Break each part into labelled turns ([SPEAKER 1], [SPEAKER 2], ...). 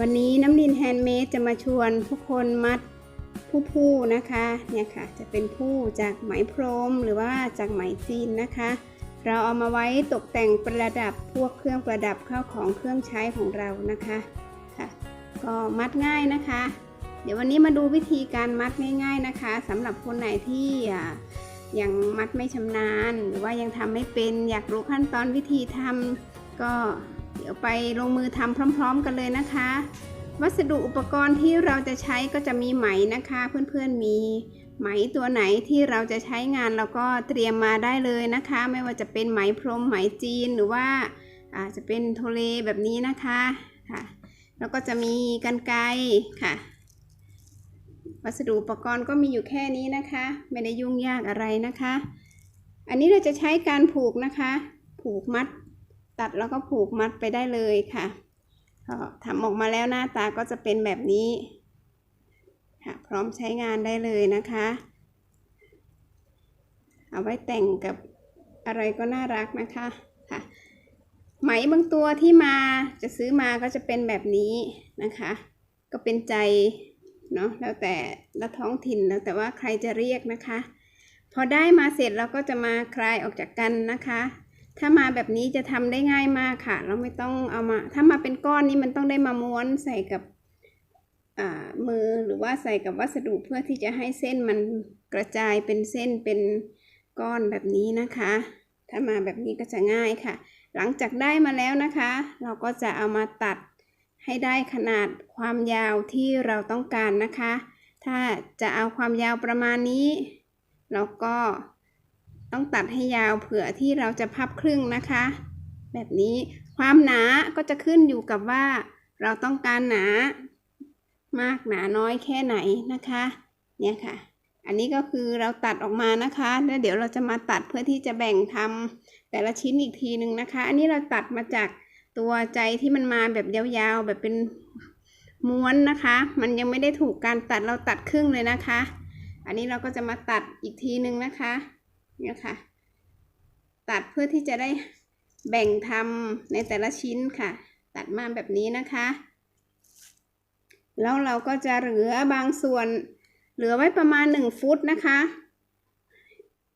[SPEAKER 1] วันนี้น้ำดินแฮนด์เมดจะมาชวนทุกคนมัดผู้ผู้นะคะเนี่ยค่ะจะเป็นผู้จากไหมพรมหรือว่าจากไหมจีนนะคะ เราเอามาไว้ตกแต่งประดับพวกเครื่องประดับข้าวของเครื่องใช้ของเรานะคะค่ะก็มัดง่ายนะคะ เดี๋ยววันนี้มาดูวิธีการมัดง่าย ๆนะคะสำหรับคนไหนที่ยังมัดไม่ชำนาญ หรือว่ายังทำไม่เป็นอยากรู้ขั้นตอนวิธีทำก็ เดี๋ยวไปลงมือทำพร้อม ๆ กันเลยนะคะ วัสดุอุปกรณ์ที่เราจะใช้ก็จะมีไหมนะคะ เพื่อนๆมีไหมตัวไหนที่เราจะใช้งานเราก็เตรียมมาได้เลยนะคะ ไม่ว่าจะเป็นไหมพรมไหมจีนหรือว่าอาจจะเป็นโทเลแบบนี้นะคะค่ะ แล้วก็จะมีกันไกค่ะ วัสดุอุปกรณ์ก็มีอยู่แค่นี้นะคะ ไม่ได้ยุ่งยากอะไรนะคะ อันนี้เราจะใช้การผูกนะคะ ผูกมัด ตัดแล้วก็ผูกมัดไปได้เลยค่ะก็ทำออกมาแล้วหน้าตาก็จะเป็นแบบนี้ค่ะพร้อมใช้งานได้เลยนะคะ เอาไว้แต่งกับอะไรก็น่ารักนะคะค่ะ ไหมบางตัวที่มาจะซื้อมาก็จะเป็นแบบนี้นะคะ ก็เป็นใจเนาะแล้วแต่ละท้องถิ่นแล้วแต่ว่าใครจะเรียกนะคะ พอได้มาเสร็จเราก็จะมาคลายออกจากกันนะคะ ถ้ามาแบบนี้จะทำได้ง่ายมากค่ะ เราไม่ต้องเอามา ถ้ามาเป็นก้อนนี้มันต้องได้มาม้วนใส่กับอ่ามือหรือว่าใส่กับวัสดุเพื่อที่จะให้เส้นมันกระจายเป็นเส้นเป็นก้อนแบบนี้นะคะ ถ้ามาแบบนี้ก็จะง่ายค่ะ หลังจากได้มาแล้วนะคะ เราก็จะเอามาตัดให้ได้ขนาดความยาวที่เราต้องการนะคะ ถ้าจะเอาความยาวประมาณนี้ เราก็ ต้องตัดให้ยาวเผื่อที่เราจะพับครึ่งนะคะ แบบนี้ความหนาก็จะขึ้นอยู่กับว่า เราต้องการหนามากหนาน้อยแค่ไหนนะคะ เนี่ยค่ะ อันนี้ก็คือเราตัดออกมานะคะ แล้วเดี๋ยวเราจะมาตัดเพื่อที่จะแบ่งทำแต่ละชิ้นอีกทีหนึ่งนะคะ อันนี้เราตัดมาจากตัวใจที่มันมาแบบยาวๆแบบเป็นม้วนนะคะ มันยังไม่ได้ถูกการตัดเราตัดครึ่งเลยนะคะ อันนี้เราก็จะมาตัดอีกทีหนึ่งนะคะ เนี่ยค่ะ ตัดเพื่อที่จะได้แบ่งทำในแต่ละชิ้นค่ะ ตัดมาแบบนี้นะคะ แล้วเราก็จะเหลือบางส่วน เหลือไว้ประมาณ 1 ฟุตนะคะ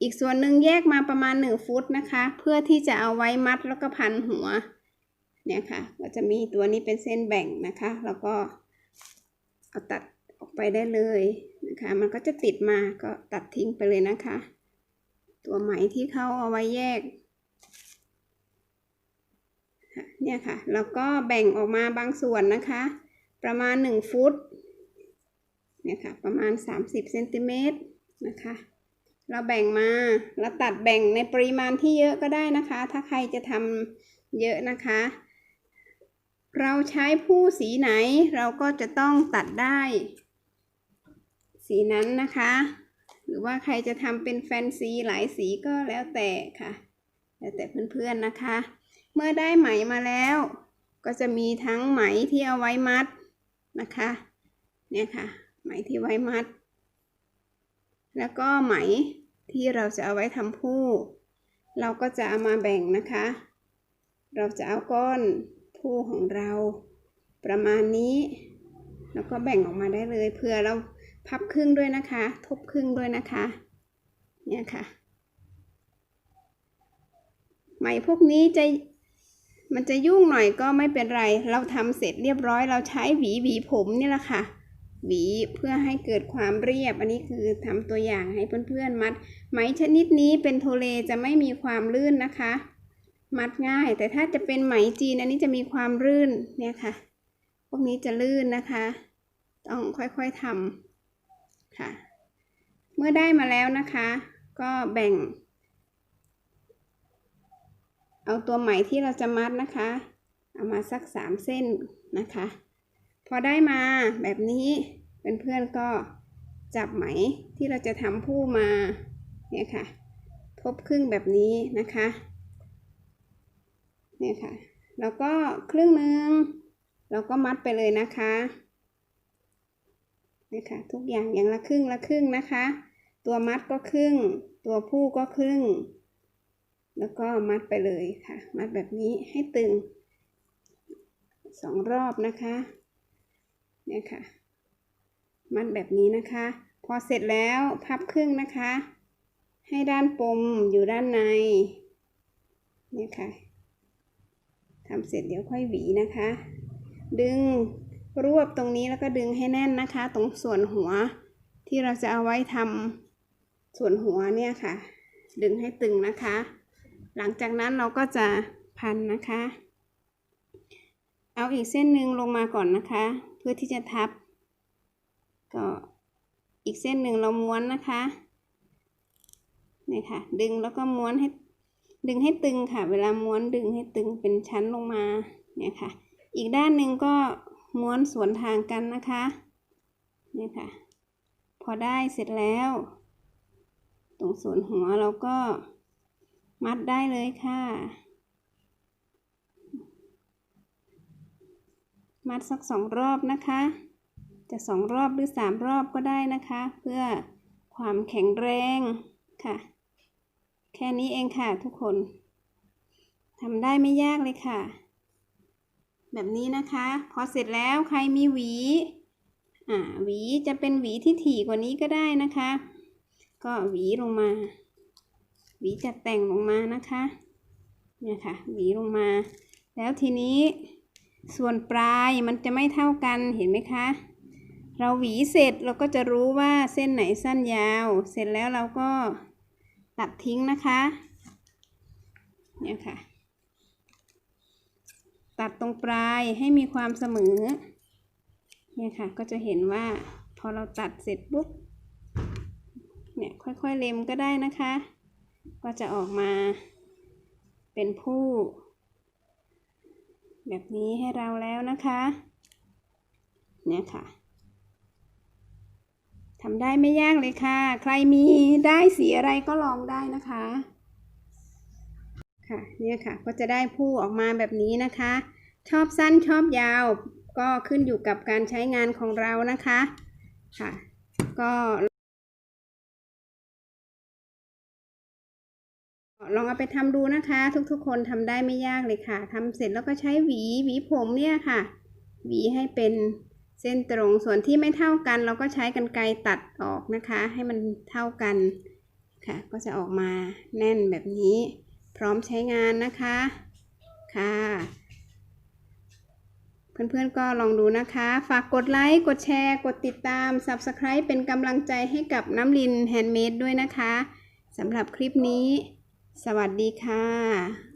[SPEAKER 1] อีกส่วนหนึ่งแยกมาประมาณ 1 ฟุตนะคะ เพื่อที่จะเอาไว้มัดแล้วก็พันหัว เนี่ยค่ะ ก็จะมีตัวนี้เป็นเส้นแบ่งนะคะ แล้วก็เอาตัดออกไปได้เลยนะคะ มันก็จะติดมาก็ตัดทิ้งไปเลยนะคะ ตัวไหมที่เขาเอาไว้แยกเนี่ยค่ะ แล้วก็แบ่งออกมาบางส่วนนะคะ ประมาณ 1 ฟุต เนี่ยค่ะ ประมาณ 30เซนติเมตรนะคะ เราแบ่งมา เราตัดแบ่งในปริมาณที่เยอะก็ได้นะคะ ถ้าใครจะทำเยอะนะคะ เราใช้ผู้สีไหนเราก็จะต้องตัดได้ สีนั้นนะคะ หรือว่าใครจะทำเป็นแฟนซีหลายสีก็แล้วแต่ค่ะ แล้วแต่เพื่อนๆนะคะ เมื่อได้ไหมมาแล้ว ก็จะมีทั้งไหมที่เอาไว้มัดนะคะ เนี่ยค่ะ ไหมที่ไว้มัด แล้วก็ไหมที่เราจะเอาไว้ทำผู้ เราก็จะเอามาแบ่งนะคะ เราจะเอาก้อนผู้ของเรา ประมาณนี้ แล้วก็แบ่งออกมาได้เลยเผื่อเรา พับครึ่งด้วยนะคะ ทบครึ่งด้วยนะคะ เนี่ยค่ะ ไหมพวกนี้จะมันจะยุ่งหน่อยก็ไม่เป็นไร เราทำเสร็จเรียบร้อย เราใช้หวีหวีผมนี่แหละค่ะ หวีเพื่อให้เกิดความเรียบ อันนี้คือทำตัวอย่างให้เพื่อนๆมัด ไหมชนิดนี้เป็นโทเลจะไม่มีความลื่นนะคะ มัดง่าย แต่ถ้าจะเป็นไหมจีนอันนี้จะมีความลื่นเนี่ยค่ะ พวกนี้จะลื่นนะคะ ต้องค่อยๆทำ ค่ะ เมื่อได้มาแล้วนะคะ ก็แบ่ง เอาตัวไหมที่เราจะมัดนะคะ เอามาสักสามเส้นนะคะ พอได้มาแบบนี้เพื่อนๆก็จับไหมที่เราจะทำผู้มาเนี่ยค่ะ ทบครึ่งแบบนี้นะคะเนี่ยค่ะ แล้วก็ครึ่งหนึ่งเราก็มัดไปเลยนะคะ นี่ยค่ะทุกอย่างอย่างละครึ่งละครึ่งนะคะ ตัวมัดก็ครึ่ง ตัวผู้ก็ครึ่ง แล้วก็มัดไปเลยค่ะ มัดแบบนี้ให้ตึงสองรอบนะคะเนี่ยค่ะ มัดแบบนี้นะคะ พอเสร็จแล้วพับครึ่งนะคะ ให้ด้านปมอยู่ด้านในเนี่ยค่ะทำเสร็จเดี๋ยวค่อยหวีนะคะ ดึง รวบตรงนี้แล้วก็ดึงให้แน่นนะคะ ตรงส่วนหัวที่เราจะเอาไว้ทำส่วนหัวเนี่ยค่ะ ดึงให้ตึงนะคะ หลังจากนั้นเราก็จะพันนะคะ เอาอีกเส้นหนึ่งลงมาก่อนนะคะ เพื่อที่จะทับ ก็อีกเส้นหนึ่งเราม้วนนะคะนี่ค่ะ ดึงแล้วก็ม้วนให้ดึงให้ตึงค่ะ เวลาม้วนดึงให้ตึงเป็นชั้นลงมาเนี่ยค่ะ อีกด้านหนึ่งก็ ม้วนสวนทางกันนะคะนี่ค่ะ พอได้เสร็จแล้ว ตรงส่วนหัวเราก็มัดได้เลยค่ะ มัดสักสองรอบนะคะ จะสองรอบหรือสามรอบก็ได้นะคะ เพื่อความแข็งแรงค่ะ แค่นี้เองค่ะทุกคนทำได้ไม่ยากเลยค่ะ แบบนี้นะคะ พอเสร็จแล้วใครมีหวี อ่า หวีจะเป็นหวีที่ถี่กว่านี้ก็ได้นะคะ ก็หวีลงมา หวีจัดแต่งลงมานะคะ เนี่ยค่ะ หวีลงมา แล้วทีนี้ส่วนปลายมันจะไม่เท่ากันเห็นไหมคะ เราหวีเสร็จเราก็จะรู้ว่าเส้นไหนสั้นยาว เสร็จแล้วเราก็ตัดทิ้งนะคะ เนี่ยค่ะ ตัดตรงปลายให้มีความเสมอ เนี่ยค่ะ ก็จะเห็นว่าพอเราตัดเสร็จปุ๊บ เนี่ยค่อยๆเล็มก็ได้นะคะ ก็จะออกมาเป็นผู้ แบบนี้ให้เราแล้วนะคะ เนี่ยค่ะทำได้ไม่ยากเลยค่ะ ใครมีได้สีอะไรก็ลองได้นะคะ ค่ะเนี่ยค่ะก็จะได้ผู้ออกมาแบบนี้นะคะ ชอบสั้นชอบยาวก็ขึ้นอยู่กับการใช้งานของเรานะคะค่ะ ก็ลองเอาไปทำดูนะคะ ทุกๆ คนทำได้ไม่ยากเลยค่ะทำเสร็จแล้วก็ใช้หวีหวีผมเนี่ยค่ะ หวีให้เป็นเส้นตรงส่วนที่ไม่เท่ากัน เราก็ใช้กรรไกรตัดออกนะคะ ให้มันเท่ากันค่ะ ก็จะออกมาแน่นแบบนี้ พร้อมใช้งานนะคะค่ะ เพื่อนๆก็ลองดูนะคะ ฝากกดไลค์กดแชร์ กดติดตาม Subscribe เป็นกำลังใจให้กับน้ำลินแฮนด์เมดด้วยนะคะสำหรับคลิปนี้ สวัสดีค่ะ